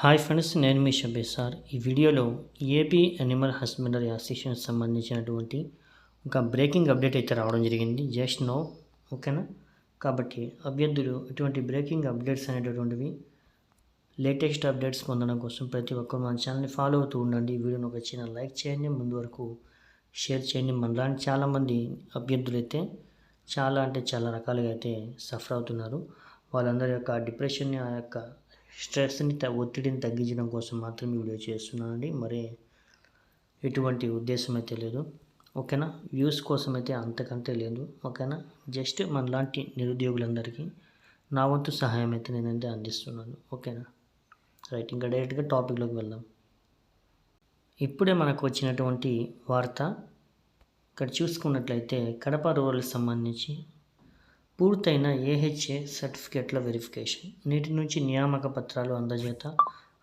Hi friends నేను మీ షబ్బే sir. ఈ వీడియోలో ఏపీ అనిమల్ హస్బెండరీ అసోసియేషన్ సంబంధించినటువంటి ఒక బ్రేకింగ్ అప్డేట్ అయితే రావడం జరిగింది. Just no? ఓకేనా కాబట్టి అభ్యర్థులు ఇటువంటి బ్రేకింగ్ అప్డేట్స్ అనేటటువంటివి లేటెస్ట్ అప్డేట్స్ పొందడం కోసం ప్రతి ఒక్కరు మన ఛానల్ని ఫాలో అవుతూ ఉండండి. వీడియోని ఒక చిన్న లైక్ చేయండి. ముందు వరకు షేర్ చేయండి. మనలాంటి చాలామంది అభ్యర్థులు అయితే చాలా అంటే చాలా రకాలుగా అయితే సఫర్ అవుతున్నారు. వాళ్ళందరి యొక్క డిప్రెషన్ని ఆ యొక్క స్ట్రెస్ని త- ఒత్తిడిని తగ్గించడం కోసం మాత్రం వీడియో చేస్తున్నానండి. మరి ఎటువంటి ఉద్దేశం అయితే లేదు. ఓకేనా? వ్యూస్ కోసం అయితే అంతకంటే లేదు. ఓకేనా? జస్ట్ మనలాంటి నిరుద్యోగులందరికీ నా వంతు సహాయం అయితే నేనైతే అందిస్తున్నాను. ఓకేనా? రైట్ ఇంకా డైరెక్ట్గా టాపిక్లోకి వెళ్దాం. ఇప్పుడే మనకు వచ్చినటువంటి వార్త. ఇక్కడ చూసుకున్నట్లయితే కడప రూరల్కి సంబంధించి పూర్తయిన ఏహెచ్ఏ సర్టిఫికేట్ల వెరిఫికేషన్ నేటి నుంచి నియామక పత్రాలు అందజేత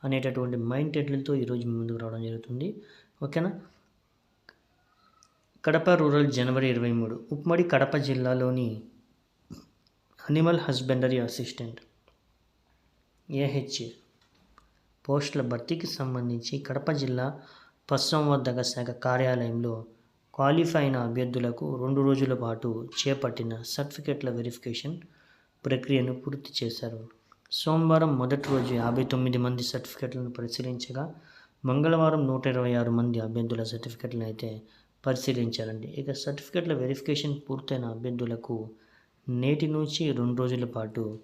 అనేటటువంటి మైండ్ టైటిల్తో ఈరోజు ముందుకు రావడం జరుగుతుంది. ఓకేనా? కడప రూరల్ జనవరి ఇరవై మూడు ఉమ్మడి కడప జిల్లాలోని అనిమల్ హస్బెండరీ అసిస్టెంట్ ఏహెచ్ఏ పోస్టుల భర్తీకి సంబంధించి కడప జిల్లా పశుసంవర్ధక శాఖ కార్యాలయంలో క్వాలిఫై అయిన అభ్యర్థులకు రెండు రోజుల పాటు చేపట్టిన సర్టిఫికెట్ల వెరిఫికేషన్ ప్రక్రియను పూర్తి చేశారు. సోమవారం మొదటి రోజు యాభై తొమ్మిది మంది సర్టిఫికెట్లను పరిశీలించగా మంగళవారం నూట ఇరవై ఆరు మంది అభ్యర్థుల సర్టిఫికెట్లను అయితే పరిశీలించారండి. ఇక సర్టిఫికెట్ల వెరిఫికేషన్ పూర్తయిన అభ్యర్థులకు నేటి నుంచి రెండు రోజుల పాటు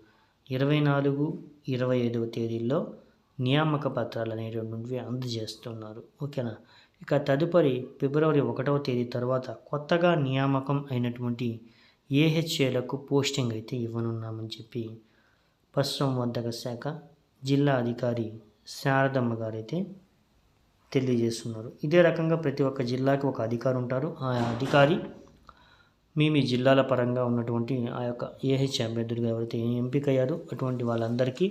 ఇరవై నాలుగు ఇరవై ఐదవ తేదీల్లో నియామక పత్రాలు అనేటువంటివి అందజేస్తున్నారు. ఓకేనా? ఇక తదుపరి ఫిబ్రవరి ఒకటవ తేదీ తర్వాత కొత్తగా నియామకం అయినటువంటి ఏహెచ్ఏలకు పోస్టింగ్ అయితే ఇవ్వనున్నామని చెప్పి పశుసంవర్ధక శాఖ జిల్లా అధికారి శారదమ్మ గారు అయితే తెలియజేస్తున్నారు. ఇదే రకంగా ప్రతి ఒక్క జిల్లాకి ఒక అధికారి ఉంటారు. ఆ అధికారి మీ మీ జిల్లాల పరంగా ఉన్నటువంటి ఆ యొక్క ఏహెచ్ అభ్యర్థులుగా ఎవరైతే ఎంపికయ్యారో అటువంటి వాళ్ళందరికీ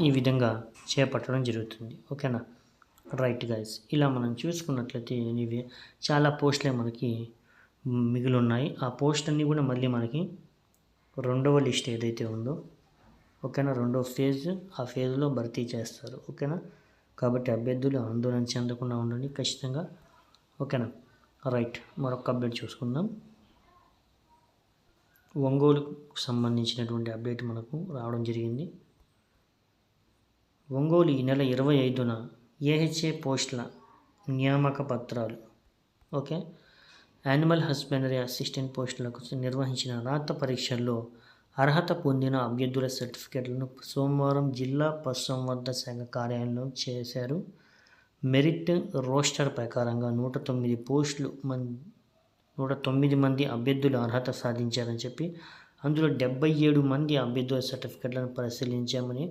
ఈ విధంగా చేపట్టడం జరుగుతుంది. ఓకేనా? రైట్ గైస్ ఇలా మనం చూసుకున్నట్లయితే ఇవి చాలా పోస్టులే మనకి మిగిలి ఉన్నాయి ఆ పోస్ట్ అన్నీ కూడా మళ్ళీ మనకి రెండవ లిస్ట్ ఏదైతే ఉందో ఓకేనా? రెండవ ఫేజ్ ఆ ఫేజ్లో భర్తీ చేస్తారు. ఓకేనా? కాబట్టి అభ్యర్థులు ఆందోళన చెందకుండా ఉండండి ఖచ్చితంగా. ఓకేనా? రైట్ మరొక అప్డేట్ చూసుకుందాం. ఒంగోలుకు సంబంధించినటువంటి అప్డేట్ మనకు రావడం జరిగింది. ఒంగోలు ఈ నెల ఇరవై ఐదున ఏహెచ్ఏ పోస్టుల నియామక పత్రాలు. ఓకే? యానిమల్ హస్బెండరీ అసిస్టెంట్ పోస్టులకు నిర్వహించిన రాత పరీక్షల్లో అర్హత పొందిన అభ్యర్థుల సర్టిఫికెట్లను సోమవారం జిల్లా పశుసంవర్ధ శాఖ కార్యాలయంలో చేశారు. మెరిట్ రోస్టర్ ప్రకారంగా నూట తొమ్మిది పోస్టులు మన్ నూట తొమ్మిది మంది అభ్యర్థులు అర్హత సాధించారని చెప్పి అందులో డెబ్బై ఏడు మంది అభ్యర్థుల సర్టిఫికెట్లను పరిశీలించామని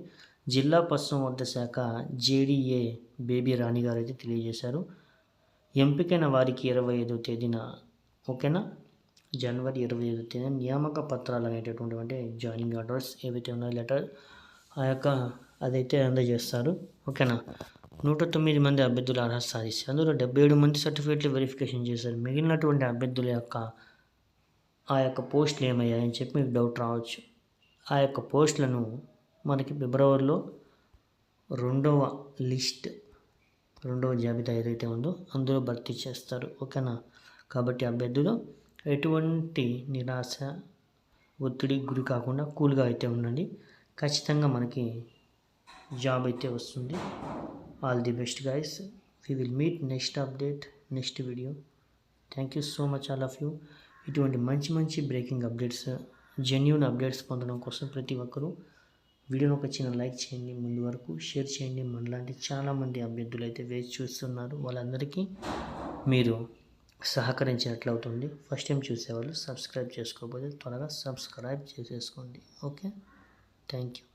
జిల్లా పశుసంవర్ధక శాఖ జేడీఏ బేబీ రాణి గారు అయితే తెలియజేశారు. ఎంపికైన వారికి ఇరవై ఐదో తేదీన ఓకేనా? జనవరి ఇరవై ఐదో తేదీన నియామక పత్రాలు అనేటటువంటి అంటే జాయినింగ్ ఆర్డర్స్ ఏవైతే ఉన్నాయో లెటర్ ఆ యొక్క అదైతే అందజేస్తారు. ఓకేనా? నూట తొమ్మిది మంది అభ్యర్థులు అర్హత సాధిస్తారు అందులో డెబ్బై ఏడు మంది సర్టిఫికేట్లు వెరిఫికేషన్ చేశారు. మిగిలినటువంటి అభ్యర్థుల యొక్క ఆ యొక్క పోస్టులు ఏమయ్యాయని చెప్పి మీకు డౌట్ రావచ్చు. ఆ యొక్క పోస్టులను మనకి ఫిబ్రవరిలో రెండవ లిస్ట్ రెండవ జాబితా ఏదైతే ఉందో అందులో భర్తీ చేస్తారు. ఓకేనా? కాబట్టి అభ్యర్థులు ఎటువంటి నిరాశ ఒత్తిడి గురి కాకుండా కూల్గా అయితే ఉండండి. ఖచ్చితంగా మనకి జాబ్ అయితే వస్తుంది. All the best guys we will meet next update next video thank you so much all of you ఇటువంటి మంచి మంచి బ్రేకింగ్ అప్డేట్స్ జెన్యున్ అప్డేట్స్ పొందడం కోసం ప్రతి ఒక్కరూ వీడియోని ఒక చిన్న లైక్ చేయండి ముందు వరకు షేర్ చేయండి. మనలాంటి చాలామంది అభ్యర్థులు అయితే వేచి చూస్తున్నారు. వాళ్ళందరికీ మీరు సహకరించినట్లు అవుతుంది. ఫస్ట్ టైం చూసేవాళ్ళు సబ్స్క్రైబ్ చేసుకోకపోతే త్వరగా సబ్స్క్రైబ్ చేసేసుకోండి. Okay thank you